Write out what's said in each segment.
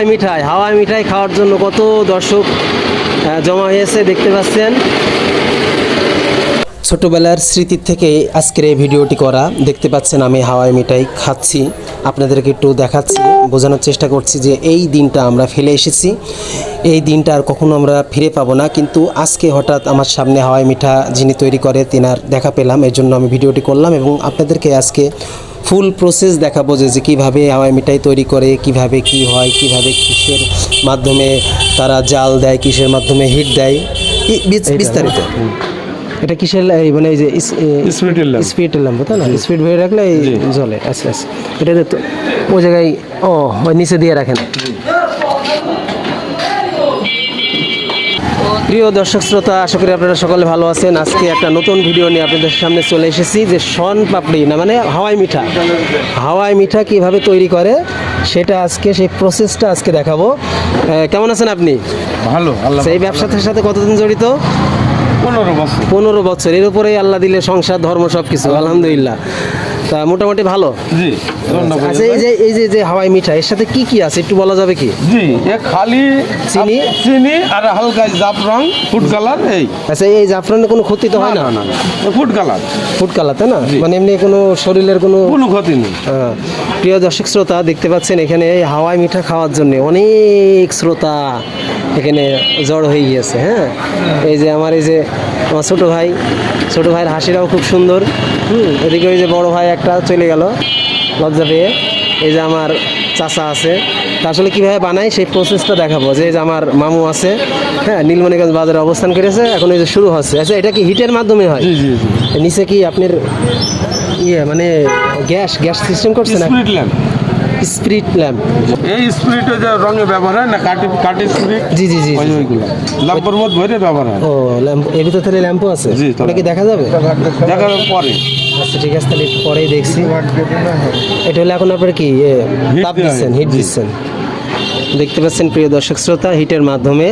হাওয়াই মিঠাই হাওয়াই মিঠাই খাওয়ার জন্য কত দর্শক জমা হয়েছে দেখতে পাচ্ছেন। ছোটোবেলার স্মৃতির থেকে আজকের এই ভিডিওটি করা, দেখতে পাচ্ছেন আমি হাওয়াই মিঠাই খাচ্ছি। আপনাদেরকে একটু দেখাচ্ছি, বোঝানোর চেষ্টা করছি যে এই দিনটা আমরা ফেলে এসেছি। এই দিনটা আর কখনো আমরা ফিরে পাবো না, কিন্তু আজকে হঠাৎ আমার সামনে হাওয়াই মিঠা যিনি তৈরি করে, তেনার দেখা পেলাম। এর জন্য আমি ভিডিওটি করলাম এবং আপনাদেরকে আজকে ফুল প্রসেস দেখাবো যে যে কীভাবে হাওয়াই মিঠাই তৈরি করে কীভাবে কি হয় কীভাবে কিসের মাধ্যমে তারা জাল দেয় কিসের মাধ্যমে হিট দেয়। বিস্তারিত। এটা কিসের মানে এই যে স্পিরিটের ল্যাম্প। স্পিরিটের ল্যাম্প তাই না? স্পিড ভরে রাখলে এই জ্বলে আচ্ছা আচ্ছা। এটা তো ওই জায়গায় ও ওই নিচে দিয়ে রাখেন। প্রিয় দর্শক শ্রোতা আশা করি আপনারা সকলে ভালো আছেন। আজকে একটা নতুন ভিডিও নিয়ে আপনাদের সামনে চলে এসেছি যে শন পাপড়ি না মানে হাওয়াই মিঠা। হাওয়াই মিঠা কীভাবে তৈরি করে সেটা আজকে সেই প্রসেসটা আজকে দেখাবো। কেমন আছেন আপনি? ভালো আল্লাহ সেই ব্যবসার সাথে কতদিন জড়িত? পনেরো বছর। পনেরো বছর। এর উপরেই আল্লাহ দিলে সংসার ধর্ম সব কিছু আলহামদুলিল্লাহ। তা মোটামুটি ভালো? জি আচ্ছা এই যে এই যে যে হাওয়াই মিঠা এর সাথে কি কি আছে? একটু বলা যাবে কি? জি এ খালি চিনি? চিনি আর হালকা জাফরান ফুড কালার এই। আচ্ছা এই জাফরানের কোনো ক্ষতি তো হয় না না? Food colour. ফুড কালার তাই না? মানে এমনি কোনো শরীরের কোনো কোনো ক্ষতি নেই। হ্যাঁ। প্রিয় দর্শক শ্রোতা দেখতে পাচ্ছেন এখানে এই হাওয়াই মিঠা খাওয়ার জন্য অনেক শ্রোতা এখানে জড় হয়ে গিয়েছে হ্যাঁ? এই যে আমার এই যে আমার ছোটো ভাই ছোটো ভাইয়ের হাসিটাও খুব সুন্দর হুম? এদিকে ওই যে বড় ভাই একটা চলে গেল লজ্জা পেয়ে। এই যে আমার চাচা আছে তা আসলে কীভাবে বানাই সেই প্রসেসটা দেখাবো। যে এই যে আমার মামু আছে হ্যাঁ নীলমণিগঞ্জ বাজারে অবস্থান করেছে এখন এই যে শুরু হচ্ছে। আচ্ছা এটা কি হিটের মাধ্যমে হয়? নিচে কি আপনার ইয়ে মানে গ্যাস গ্যাস সিস্টেম করছে না? Spirit lamp. এই স্পিরিটে যে রঙে ব্যবহার হয় না কাটি কাটি স্পিরিট? জি জি জি ওইগুলো। ল্যাম্পের মধ্যে ভরে ব্যবহার হয়। ও ল্যাম্প এর ভিতরে তাহলে ল্যাম্পও আছে? জি, ওটা কি দেখা যাবে? দেখার পরে। আচ্ছা ঠিক আছে তাহলে একটু পরেই দেখছি। এটা হলে এখন আপনার কি তাপ দিচ্ছেন হিট দিচ্ছেন। দেখতে পাচ্ছেন প্রিয় দর্শক শ্রোতা হিটের মাধ্যমে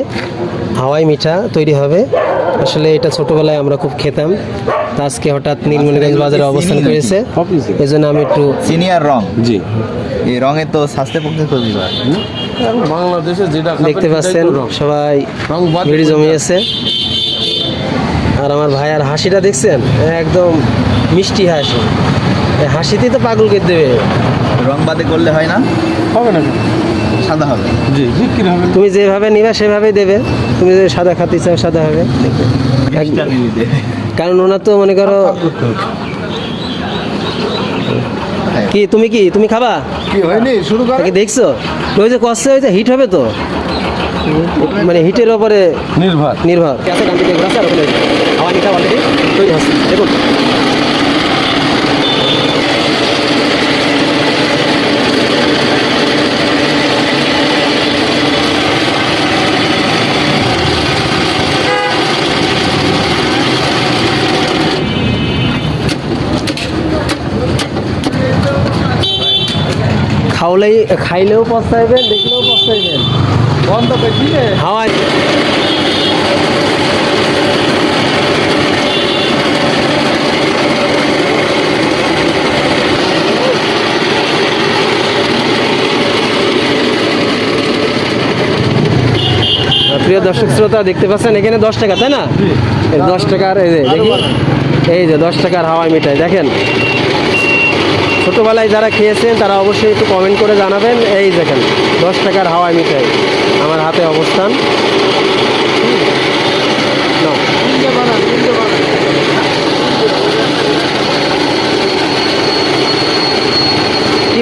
হাওয়াই মিঠা তৈরি হবে। আসলে এটা ছোটবেলায় আমরা খুব খেতাম। আজকে হঠাৎ নীলমণিগঞ্জ বাজারে অবস্থান করেছে। সব কিছু। এই জন্য আমি একটু সিনিয়র রং? জি। এই রঙে তো স্বাস্থ্যের পক্ষে হয় বাংলাদেশে যেটা দেখতে পাচ্ছেন সবাই ভিড় জমিয়েছে। আর আমার ভাই আর হাসিটা দেখছেন? একদম মিষ্টি হাসি। হাসিতেই তো পাগল করে দেবে। রং বাদে করলে হয় না? হবে না সাদা হবে। জি বিক্রি হবে। তুমি যেভাবে নিবা সেভাবেই দেবে। তুমি যদি সাদা খাতে চাও সাদা হবে। কারণ ওনার তো মনে করো কি তুমি কি? তুমি খাবা? কি হয়নি? শুরু কর। দেখছ? ওই যে কষ্ট হয়েছে হিট হবে তো? মানে হিটের ওপরে নির্ভর। নির্ভর। আছে গান থেকে আছে আর ওখানে হাওয়া মিঠা অলরেডি তৈরি হচ্ছে। দেখুন। খাওয়ালেই খাইলেও পস্তাইবেন দেখলেও পস্তাইবেন। বন্ধ বেশি হাওয়ায়। প্রিয় দর্শক শ্রোতা দেখতে পাচ্ছেন এখানে দশ টাকা তাই না? দশ টাকার এই যে দেখি। এই যে দশ টাকার হাওয়াই মিঠাই দেখেন। ছোটোবেলায় যারা খেয়েছেন, তারা অবশ্যই একটু কমেন্ট করে জানাবেন। এই দেখেন, দশ টাকার হাওয়াই মিঠাই, আমার হাতে অবস্থান।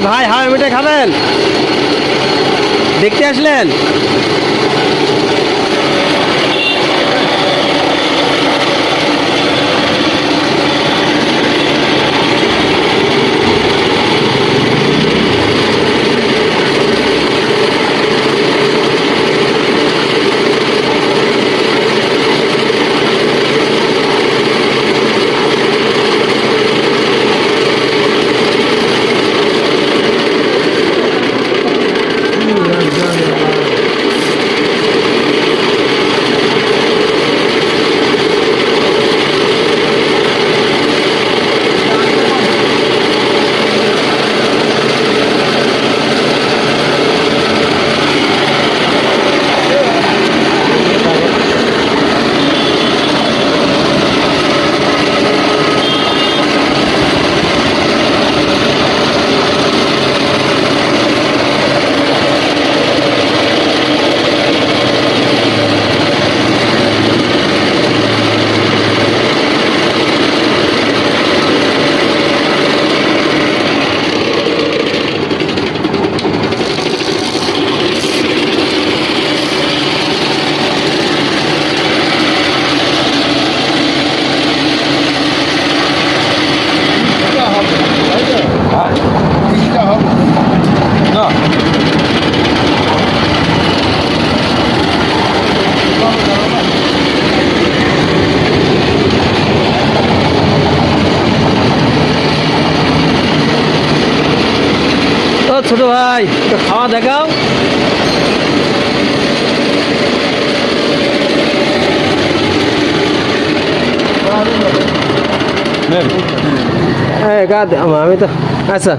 ভাই হাওয়াই মিঠাই খাবেন? দেখতে আসলেন? ছোট ভাই খাওয়া দেখাও। এই, গা দে- আমি তো আচ্ছা।